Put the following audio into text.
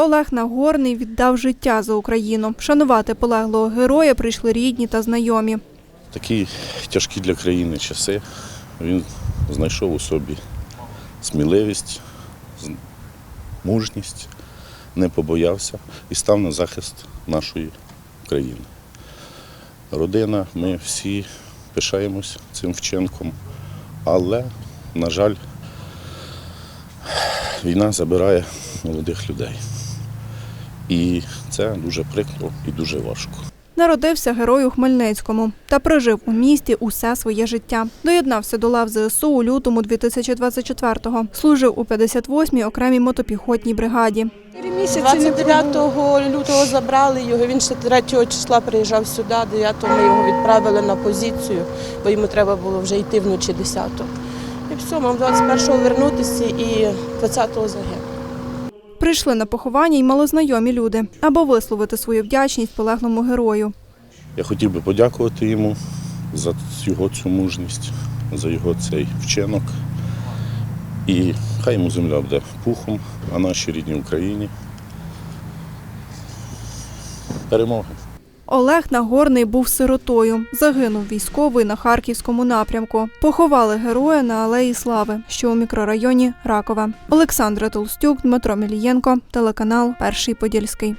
Олег Нагорний віддав життя за Україну. Вшанувати полеглого героя прийшли рідні та знайомі. Такі тяжкі для країни часи він знайшов у собі сміливість, мужність, не побоявся і став на захист нашої країни. Родина, ми всі пишаємось цим вчинком, але, на жаль, війна забирає молодих людей. І це дуже прикро і дуже важко. Народився герой у Хмельницькому та прожив у місті усе своє життя. Доєднався до лав ЗСУ у лютому 2024-го. Служив у 58-й окремій мотопіхотній бригаді. Місяці не 29 лютого забрали його. Він ще 3 числа приїжджав сюди, 9 ми його відправили на позицію, бо йому треба було вже йти вночі 10-го. І все, мав 21-го вернутися і 20-го загинув. Прийшли на поховання й малознайомі люди, аби висловити свою вдячність полеглому герою. Я хотів би подякувати йому за його цю мужність, за його цей вчинок. І хай йому земля буде пухом, а нашій рідній Україні. Перемоги! Олег Нагорний був сиротою. Загинув військовий на харківському напрямку. Поховали героя на Алеї Слави, що у мікрорайоні Ракове. Олександра Толстюк, Дмитро Мілієнко, телеканал Перший Подільський.